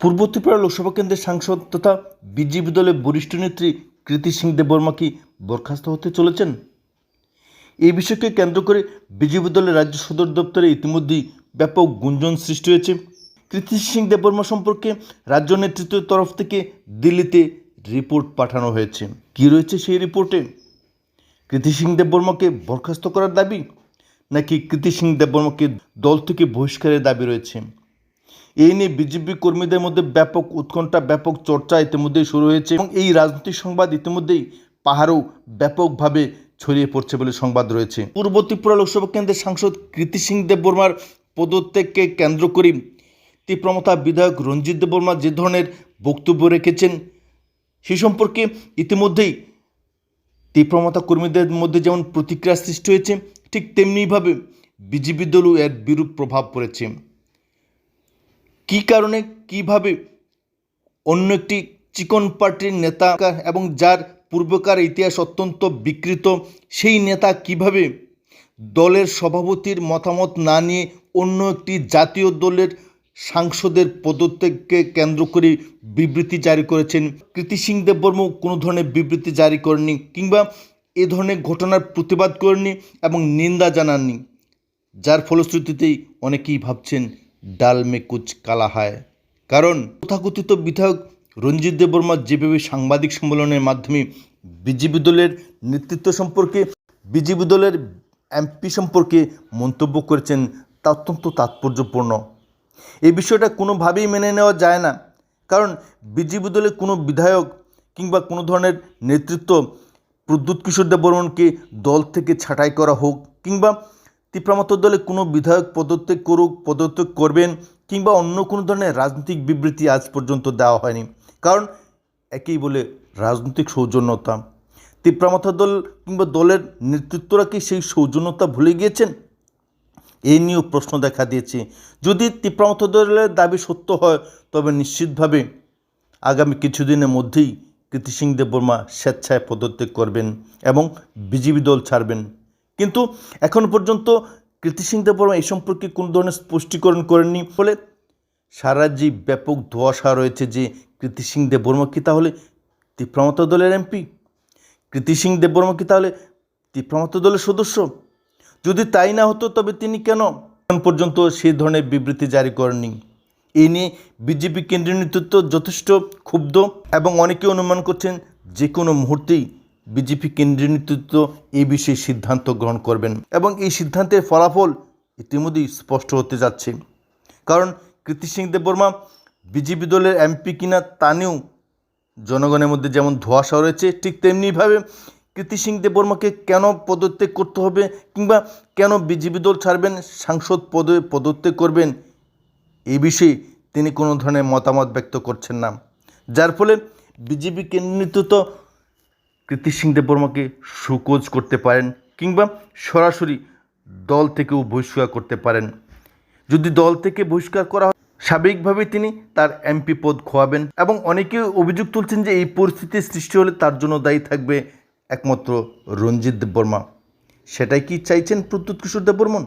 পূর্ব ত্রিপুরা লোকসভা কেন্দ্রের সাংসদ তথা বিজেপি দলের বরিষ্ঠ নেত্রী কৃতি সিং দেববর্মা কি বরখাস্ত হতে চলেছেন? এই বিষয়কে কেন্দ্র করে বিজেপি দলের রাজ্য সদর দপ্তরে ইতিমধ্যেই ব্যাপক গুঞ্জন সৃষ্টি হয়েছে। কৃতি সিং দেববর্মা সম্পর্কে রাজ্য নেতৃত্বের তরফ থেকে দিল্লিতে রিপোর্ট পাঠানো হয়েছে। কি রয়েছে সেই রিপোর্টে? কৃতি সিং দেববর্মাকে বরখাস্ত করার দাবি নাকি কৃতি সিং দেববর্মাকে দল থেকে বহিষ্কারের দাবি রয়েছে? এই নিয়ে বিজেপি কর্মীদের মধ্যে ব্যাপক উৎকণ্ঠা, ব্যাপক চর্চা ইতিমধ্যেই শুরু হয়েছে এবং এই রাজনৈতিক সংবাদ ইতিমধ্যেই পাহাড়েও ব্যাপকভাবে ছড়িয়ে পড়ছে বলে সংবাদ রয়েছে। পূর্ব ত্রিপুরা লোকসভা কেন্দ্রের সাংসদ কৃতি সিং দেববর্মার পদত্যাগকে কেন্দ্র করে তীব্রমতা বিধায়ক রঞ্জিত দেববর্মা যে ধরনের বক্তব্য রেখেছেন, সে সম্পর্কে ইতিমধ্যেই তীব্রমতা কর্মীদের মধ্যে যেমন প্রতিক্রিয়া সৃষ্টি হয়েছে, ঠিক তেমনিভাবে বিজেপি দলও এর বিরূপ প্রভাব পড়েছে। কী কারণে, কীভাবে অন্য একটি চিকন পার্টির নেতা এবং যার পূর্বকার ইতিহাস অত্যন্ত বিকৃত, সেই নেতা কীভাবে দলের সভাপতির মতামত না নিয়ে অন্য একটি জাতীয় দলের সাংসদের পদত্যাগকে কেন্দ্র করে বিবৃতি জারি করেছেন? কৃতি সিং দেববর্ম কোনো ধরনের বিবৃতি জারি করেননি কিংবা এ ধরনের ঘটনার প্রতিবাদ করেননি এবং নিন্দা জানাননি, যার ফলশ্রুতিতেই অনেকেই ভাবছেন ডাল মে কুচ কালা হায়। কারণ তথাকথিত বিধায়ক রঞ্জিত দেববর্মা যেভাবে সাংবাদিক সম্মেলনের মাধ্যমে বিজেপি দলের নেতৃত্ব সম্পর্কে, বিজেপি দলের এমপি সম্পর্কে মন্তব্য করেছেন, তা অত্যন্ত তাৎপর্যপূর্ণ। এই বিষয়টা কোনোভাবেই মেনে নেওয়া যায় না। কারণ বিজেপি দলের কোনো বিধায়ক কিংবা কোনো ধরনের নেতৃত্ব প্রদ্যুৎ কিশোর দেববর্মনকে দল থেকে ছাঁটাই করা হোক কিংবা তীব্রামত দলে কোনো বিধায়ক পদত্যাগ করুক, পদত্যাগ করবেন কিংবা অন্য কোনো ধরনের রাজনৈতিক বিবৃতি আজ পর্যন্ত দেওয়া হয়নি। কারণ একেই বলে রাজনৈতিক সৌজন্যতা। তীব্রামথা দল কিংবা দলের নেতৃত্বরা কি সেই সৌজন্যতা ভুলে গিয়েছেন? এই নিয়েও প্রশ্ন দেখা দিয়েছে। যদি তীব্রামথ দলের দাবি সত্য হয়, তবে নিশ্চিতভাবে আগামী কিছুদিনের মধ্যেই কৃতি সিং দেববর্মা স্বেচ্ছায় পদত্যাগ করবেন এবং বিজেপি দল ছাড়বেন। কিন্তু এখনও পর্যন্ত কৃতি সিং দেববর্মা এই সম্পর্কে কোনো ধরনের স্পষ্টীকরণ করেননি। ফলে সারা রাজ্যে ব্যাপক ধোয়াশা রয়েছে যে কীর্তি সিং দেববর্মা কি তাহলে তীব্রামত দলের এমপি? কৃতি সিং দেববর্মা কি তাহলে তীব্রামত দলের সদস্য? যদি তাই না হতো, তবে তিনি কেন এখন পর্যন্ত সেই ধরনের বিবৃতি জারি করেননি? এ নিয়ে বিজেপি কেন্দ্রীয় নেতৃত্ব যথেষ্ট ক্ষুব্ধ এবং অনেকে অনুমান করছেন যে কোনো মুহূর্তেই বিজেপি কেন্দ্রীয় নেতৃত্ব এই বিষয়ে সিদ্ধান্ত গ্রহণ করবেন এবং এই সিদ্ধান্তের ফলাফল ইতিমধ্যেই স্পষ্ট হতে যাচ্ছে। কারণ কৃতি সিং দেববর্মা বিজেপি দলের এমপি কিনা তা নিয়েও জনগণের মধ্যে যেমন ধোঁয়াশা রয়েছে, ঠিক তেমনিভাবে কৃতি সিং দেববর্মাকে কেন পদত্যাগ করতে হবে কিংবা কেন বিজেপি দল ছাড়বেন, সাংসদ পদে পদত্যাগ করবেন, এই বিষয়ে তিনি কোনো ধরনের মতামত ব্যক্ত করছেন না। যার ফলে বিজেপি কেন্দ্রীয় নেতৃত্ব কৃতি সিং দেববর্মাকে সুকোজ করতে পারেন কিংবা সরাসরি দল থেকেও বহিষ্কার করতে পারেন। যদি দল থেকে বহিষ্কার করা হয় স্বাভাবিকভাবে তিনি তার এমপি পদ খোয়াবেন এবং অনেকে অভিযোগ তুলছেন যে এই পরিস্থিতির সৃষ্টি হলে তার জন্য দায়ী থাকবে একমাত্র রঞ্জিত দেববর্মা সেটাই কি চাইছেন প্রদ্যুৎ কিশোর দেববর্মন